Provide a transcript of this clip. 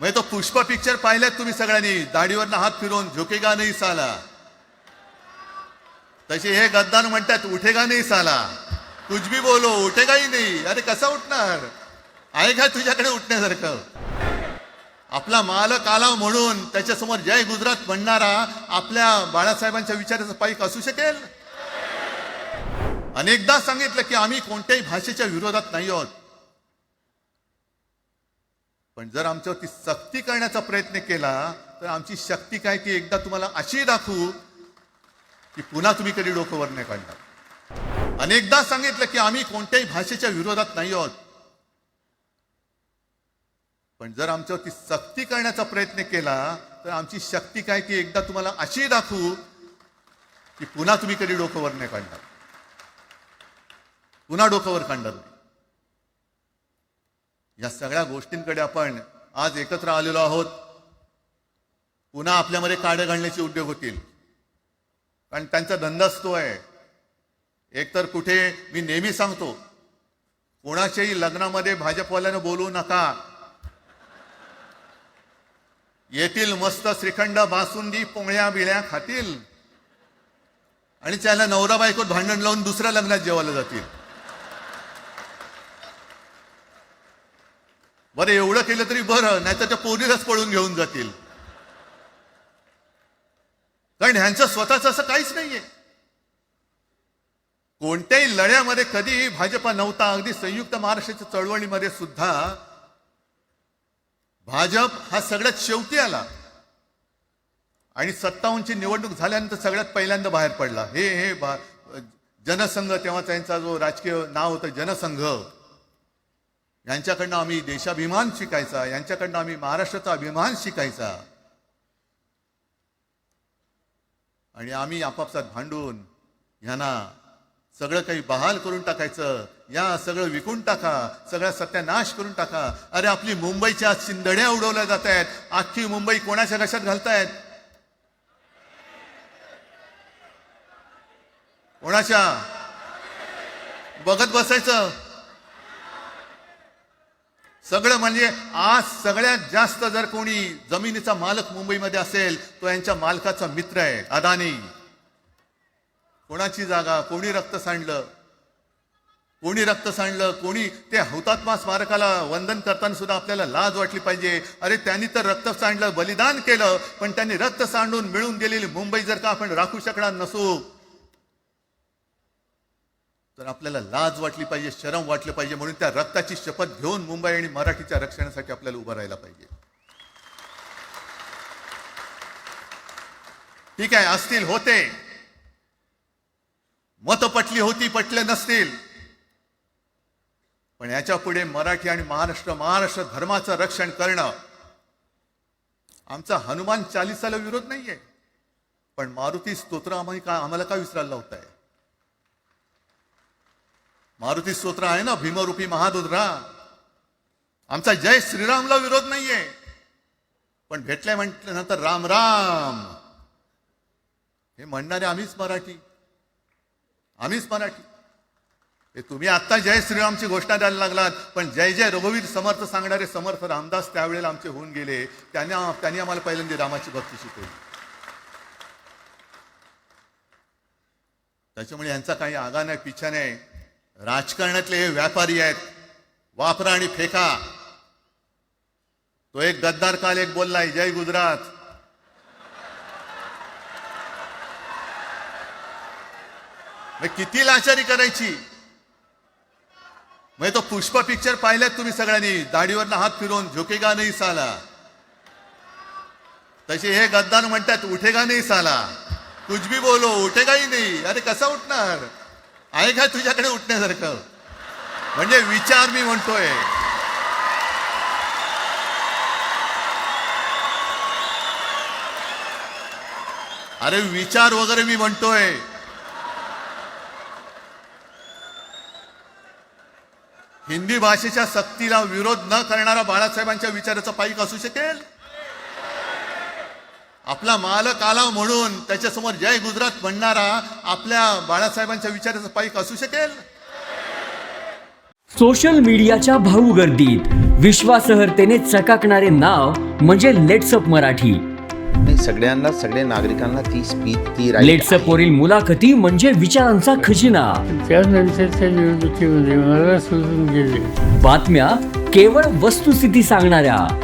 म्हणजे तो पुष्प पिक्चर पाहिलात तुम्ही सगळ्यांनी. दाढीवरनं हात फिरवून झुकेगा नाही साला. तसे हे गद्दार म्हणतात उठेगा नाही साला. तुझ भी बोलो उठेगाही नाही. अरे कसा उठणार? आहे का तुझ्याकडे उठण्यासारखं? आपला मालक आला म्हणून त्याच्यासमोर जय गुजरात म्हणणारा आपल्या बाळासाहेबांच्या विचाराचा पाईक असू शकेल? अनेकदा सांगितलं की आम्ही कोणत्याही भाषेच्या विरोधात नाही आहोत. पण जर आमच्यावरती सक्ती करण्याचा प्रयत्न केला तर आमची शक्ती काय ती एकदा तुम्हाला अशी दाखवू की पुन्हा तुम्ही कधी डोकं वर नाही काढणार. अनेकदा सांगितलं की आम्ही कोणत्याही भाषेच्या विरोधात नाही आहोत. पण जर आमच्यावरती सक्ती करण्याचा प्रयत्न केला तर आमची शक्ती काय ती एकदा तुम्हाला अशी दाखवू की पुन्हा तुम्ही कधी डोकं वर नाही काढणार. पुन्हा डोकं वर काढणार नाही. या सगळ्या गोष्टींकडे आपण आज एकत्र आलेलो आहोत. पुन्हा आपल्यामध्ये काडे घालण्याचे उद्योग होतील. कारण त्यांचा धंदाच तो आहे. एकतर कुठे मी नेहमी सांगतो कोणाच्याही लग्नामध्ये भाजपवाल्यानं बोलू नका. येतील मस्त श्रीखंड बासुंदी पोंगळ्या बिळ्या खातील. आणि त्याला नवरा बायकोत भांडण लावून दुसऱ्या लग्नात जेवायला जातील. बरं एवढं केलं तरी बरं नाहीतर त्या पोरीलाच पळून घेऊन जातील. कारण ह्यांचं स्वतःच असं काहीच नाहीये. कोणत्याही लढ्यामध्ये कधी भाजपा नव्हता अगदी संयुक्त महाराष्ट्राच्या चळवळीमध्ये सुद्धा भाजप हा सगळ्यात शेवटी आला. आणि सत्तावन्नची निवडणूक झाल्यानंतर सगळ्यात पहिल्यांदा बाहेर पडला. हे हे जनसंघ तेव्हा त्यांचा जो राजकीय नाव होतं जनसंघ. यांच्याकडनं आम्ही देशाभिमान शिकायचा यांच्याकडनं आम्ही महाराष्ट्राचा अभिमान शिकायचा. आणि आम्ही आपापसात भांडून ह्यांना सगळं काही बहाल करून टाकायचं या सगळं विकून टाका सगळा सत्यानाश करून टाका. अरे आपली मुंबईच्या चिंदड्या उडवल्या जात आहेत अख्खी मुंबई कोणाच्या कशात घालतायत? कोणाच्या? बघत बसायचं. सगळं म्हणजे आज सगळ्यात जास्त जर कोणी जमिनीचा मालक मुंबईमध्ये असेल तो यांच्या मालकाचा मित्र आहे अदानी. कोणाची जागा? कोणी रक्त सांडलं? कोणी रक्त सांडलं? कोणी ते हुतात्मा स्मारकाला वंदन करताना सुद्धा आपल्याला लाज वाटली पाहिजे. अरे त्यांनी तर रक्त सांडलं बलिदान केलं पण त्यांनी रक्त सांडून मिळून गेलेली मुंबई जर का आपण राखू शकणार नसू तर आपल्याला लाज वाटली पाहिजे शरम वाटलं पाहिजे म्हणून त्या रक्ताची शपथ घेऊन मुंबई आणि मराठीच्या रक्षणासाठी आपल्याला उभं राहायला पाहिजे. ठीक आहे असतील होते. मत पटली होती पटले नसतील. पण याच्यापुढे मराठी आणि महाराष्ट्र महाराष्ट्र धर्माचं रक्षण करणं आमचा हनुमान चालिसाला विरोध नाहीये. पण मारुती स्तोत्र आम्ही का आम्हाला का विसरायला लावताय? मारुती स्तोत्र आहे ना? भीमरूपी महादुद्रा. आमचा जय श्रीरामला विरोध नाहीये. पण भेटल्या म्हटल्यानंतर राम राम. हे म्हणणारे आम्हीच मराठी. आम्हीच मराठी. हे तुम्ही आत्ता जय श्रीरामची घोषणा द्यायला लागलात पण जय जय रघुवीर समर्थ सांगणारे समर्थ रामदास त्यावेळेला आमचे होऊन गेले. त्यांनी त्यांनी आम्हाला पहिल्यांदा रामाची भक्ती शिकवली. त्याच्यामुळे यांचा काही आगा नाही पिछा नाही. राजकारणातले हे व्यापारी आहेत. वापरा आणि फेका. तो एक गद्दार काल एक बोललाय जय गुजरात. मग किती लाचारी करायची? म्हणजे तो पुष्प पिक्चर पाहिलात तुम्ही सगळ्यांनी. दाढीवरनं हात फिरवून झोकेगा नाही साला. तसे हे गद्दार म्हणतात उठेगा नाही साला. कुछ भी बोलो उठेगाही नाही अरे कसा उठणार? आहे का तुझ्याकडे उठण्यासारखं? म्हणजे विचार मी म्हणतोय. अरे विचार वगैरे मी म्हणतोय. हिंदी भाषेच्या सक्तीला विरोध न करणारा बाळासाहेबांच्या विचाराचा पाईक असू शकेल? आपला मालक आला म्हणून त्याच्यासमोर जय गुजरात म्हणणारा आपल्या बाळासाहेबांच्या विचाराचा पाईक असू शकेल? सोशल मीडियाच्या भाऊ गर्दीत विश्वासार्हतेने चकाकणारे नाव म्हणजे लेट्सअप मराठी. नाही सगळ्यांना सगळ्या नागरिकांना ती स्पीच ती लेट्सअप. वरील मुलाखती म्हणजे विचारांचा खजिना. त्यानंतरच्या निवडणुकीमध्ये मला सोडून गेले. बातम्या केवळ वस्तुस्थिती सांगणाऱ्या.